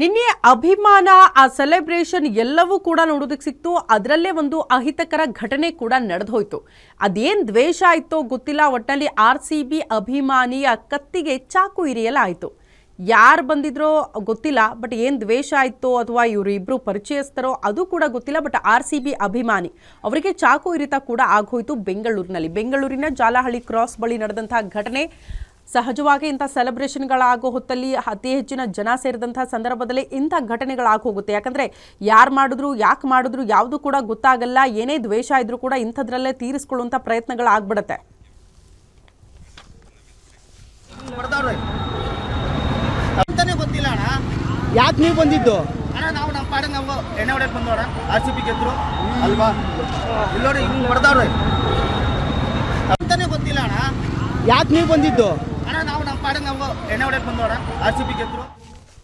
ನಿನ್ನೆ ಅಭಿಮಾನ, ಆ ಸೆಲೆಬ್ರೇಷನ್ ಎಲ್ಲವೂ ಕೂಡ ನೋಡೋದಕ್ಕೆ ಸಿಕ್ತು. ಅದರಲ್ಲೇ ಒಂದು ಅಹಿತಕರ ಘಟನೆ ಕೂಡ ನಡೆದು ಹೋಯ್ತು ಅದೇನು ದ್ವೇಷ ಆಯ್ತೋ ಗೊತ್ತಿಲ್ಲ. ಒಟ್ಟಲ್ಲಿ ಆರ್ ಸಿ ಬಿ ಅಭಿಮಾನಿಯ ಕತ್ತಿಗೆ ಚಾಕು ಇರಿಯಲಾಯಿತು ಯಾರು ಬಂದಿದ್ರೋ ಗೊತ್ತಿಲ್ಲ. ಬಟ್ ಏನು ದ್ವೇಷ ಆಯಿತೋ ಅಥವಾ ಇವರು ಇಬ್ಬರು ಪರಿಚಯಸ್ಥರೋ ಅದು ಕೂಡ ಗೊತ್ತಿಲ್ಲ. ಬಟ್ ಆರ್ ಸಿ ಬಿ ಅಭಿಮಾನಿ ಅವರಿಗೆ ಚಾಕು ಇರಿತ ಕೂಡ ಆಗೋಯ್ತು ಬೆಂಗಳೂರಿನಲ್ಲಿ. ಬೆಂಗಳೂರಿನ ಜಾಲಹಳ್ಳಿ ಕ್ರಾಸ್ ಬಳಿ ನಡೆದಂತಹ ಘಟನೆ. ಸಹಜವಾಗಿ ಇಂಥ ಸೆಲೆಬ್ರೇಷನ್ಗಳಾಗೋ ಹೊತ್ತಲ್ಲಿ ಅತಿ ಹೆಚ್ಚಿನ ಜನ ಸೇರಿದಂಥ ಸಂದರ್ಭದಲ್ಲಿ ಇಂಥ ಘಟನೆಗಳಾಗೋಗುತ್ತೆ. ಯಾಕಂದರೆ ಯಾರು ಮಾಡಿದ್ರು ಯಾಕೆ ಮಾಡಿದ್ರು ಯಾವುದು ಕೂಡ ಗೊತ್ತಾಗಲ್ಲ. ಏನೇ ದ್ವೇಷ ಇದ್ರೂ ಕೂಡ ಇಂಥದ್ರಲ್ಲೇ ತೀರಿಸ್ಕೊಳ್ಳುವಂಥ ಪ್ರಯತ್ನಗಳಾಗ್ಬಿಡತ್ತೆ. ಗೊತ್ತಿಲ್ಲ ಅಣ್ಣ. ಯಾಕೆ ನೀವು ಬಂದಿದ್ದು? ಅಣ್ಣ ನಾವು ನಮ್ಮ ಪಾಡಿಗೆ ನಾವು ಎಣ್ಣೆ ಹೊಡೆಯಕ್ಕೆ ಬಂದೋಣ ಆರ್ ಸಿ ಗೆದ್ರು. ಅಲ್ವಾ? ಇಲ್ಲೋಡಿ ಹಿಂಗೆ ಹೊಡೆದವ್ರೆ. ಅಂತಾನೆ ಗೊತ್ತಿಲ್ಲ ಅಣ್ಣ. ಯಾಕೆ ನೀವು ಬಂದಿದ್ದು? ಅಣ್ಣ ನಾವು ನಮ್ಮ ಪಾಡಿಗೆ ನಾವು ಎಣ್ಣೆ ಹೊಡೆಯಕ್ಕೆ ಬಂದೋಣ ಆರ್ ಸಿ ಬಿ ಗೆದ್ರು